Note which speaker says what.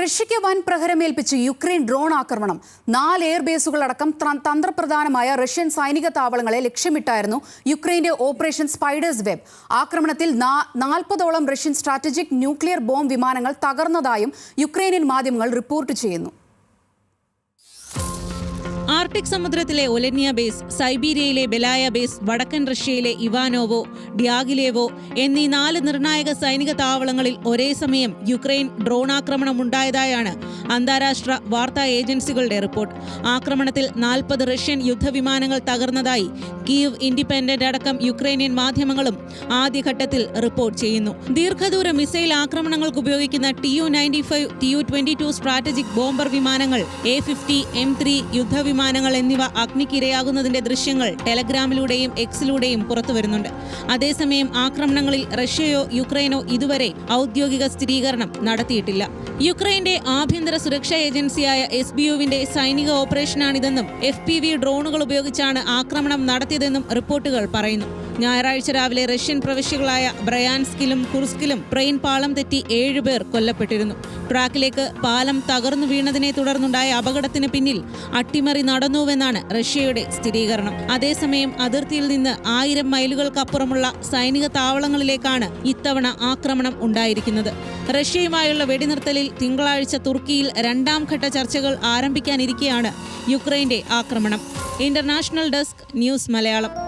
Speaker 1: റഷ്യയ്ക്ക് വൻ പ്രഹരമേൽപ്പിച്ച് Ukraine drone ആക്രമണം. നാല് എയർ ബേസുകളടക്കം തന്ത്രപ്രധാനമായ റഷ്യൻ സൈനിക താവളങ്ങളെ ലക്ഷ്യമിട്ടായിരുന്നു യുക്രൈന്റെ ഓപ്പറേഷൻ സ്പൈഡേഴ്സ് വെബ്. ആക്രമണത്തിൽ നാൽപ്പതോളം റഷ്യൻ സ്ട്രാറ്റജിക് ന്യൂക്ലിയർ ബോംബ് വിമാനങ്ങൾ തകർന്നതായും യുക്രൈനിയൻ മാധ്യമങ്ങൾ റിപ്പോർട്ട് ചെയ്യുന്നു.
Speaker 2: ആർട്ടിക് സമുദ്രത്തിലെ ഒലന്യ ബേസ് സൈബീരിയയിലെ ബെലായ ബേസ് വടക്കൻ റഷ്യയിലെ ഇവാനോവോ ഡിയാഗിലേവോ എന്നീ നാല് നിർണായക സൈനിക താവളങ്ങളിൽ ഒരേ സമയം യുക്രൈൻ ഡ്രോൺ ആക്രമണം ഉണ്ടായതായാണ് അന്താരാഷ്ട്ര വാർത്താ ഏജൻസികളുടെ റിപ്പോർട്ട്. ആക്രമണത്തിൽ നാൽപ്പത് റഷ്യൻ യുദ്ധവിമാനങ്ങൾ തകർന്നതായി കീവ് ഇൻഡിപെൻഡന്റ് അടക്കം യുക്രൈനിയൻ മാധ്യമങ്ങളും ആദ്യഘട്ടത്തിൽ റിപ്പോർട്ട് ചെയ്യുന്നു. ദീർഘദൂര മിസൈൽ ആക്രമണങ്ങൾക്ക് ഉപയോഗിക്കുന്ന T U ninety five T U twenty two strategic bomber വിമാനങ്ങൾ എ ഫിഫ്റ്റി എം ത്രീ യുദ്ധവിമാനങ്ങൾ എന്നിവ അഗ്നിക്കിരയാകുന്നതിന്റെ ദൃശ്യങ്ങൾ ടെലഗ്രാമിലൂടെയും എക്സിലൂടെയും പുറത്തുവരുന്നുണ്ട് അതേസമയം ആക്രമണങ്ങളിൽ റഷ്യയോ യുക്രൈനോ ഇതുവരെ ഔദ്യോഗിക സ്ഥിരീകരണം നടത്തിയിട്ടില്ല. യുക്രൈന്റെ ആഭ്യന്തര സുരക്ഷാ ഏജൻസിയായ എസ് ബി യുവിന്റെ സൈനിക ഓപ്പറേഷനാണിതെന്നും എഫ് പി വി ഡ്രോണുകൾ ഉപയോഗിച്ചാണ് ആക്രമണം നടത്തിയതെന്നും റിപ്പോർട്ടുകൾ പറയുന്നു ഞായറാഴ്ച രാവിലെ റഷ്യൻ പ്രവിശ്യകളായ ബ്രയാൻസ്കിലും കുർസ്കിലും ട്രെയിൻ പാളം തെറ്റി ഏഴുപേർ കൊല്ലപ്പെട്ടിരുന്നു. ട്രാക്കിലേക്ക് പാലം തകർന്നു വീണതിനെ തുടർന്നുണ്ടായ അപകടത്തിന് പിന്നിൽ അട്ടിമറി നടന്നുവെന്നാണ് റഷ്യയുടെ സ്ഥിരീകരണം. അതേസമയം അതിർത്തിയിൽ നിന്ന് ആയിരം മൈലുകൾക്കപ്പുറമുള്ള സൈനിക താവളങ്ങളിലേക്കാണ് ഇത്തവണ ആക്രമണം ഉണ്ടായിരിക്കുന്നത്. റഷ്യയുമായുള്ള വെടിനിർത്തലിൽ തിങ്കളാഴ്ച തുർക്കിയിൽ രണ്ടാം ഘട്ട ചർച്ചകൾ ആരംഭിക്കാനിരിക്കെയാണ് യുക്രൈന്റെ ആക്രമണം. International desk news Malayalam.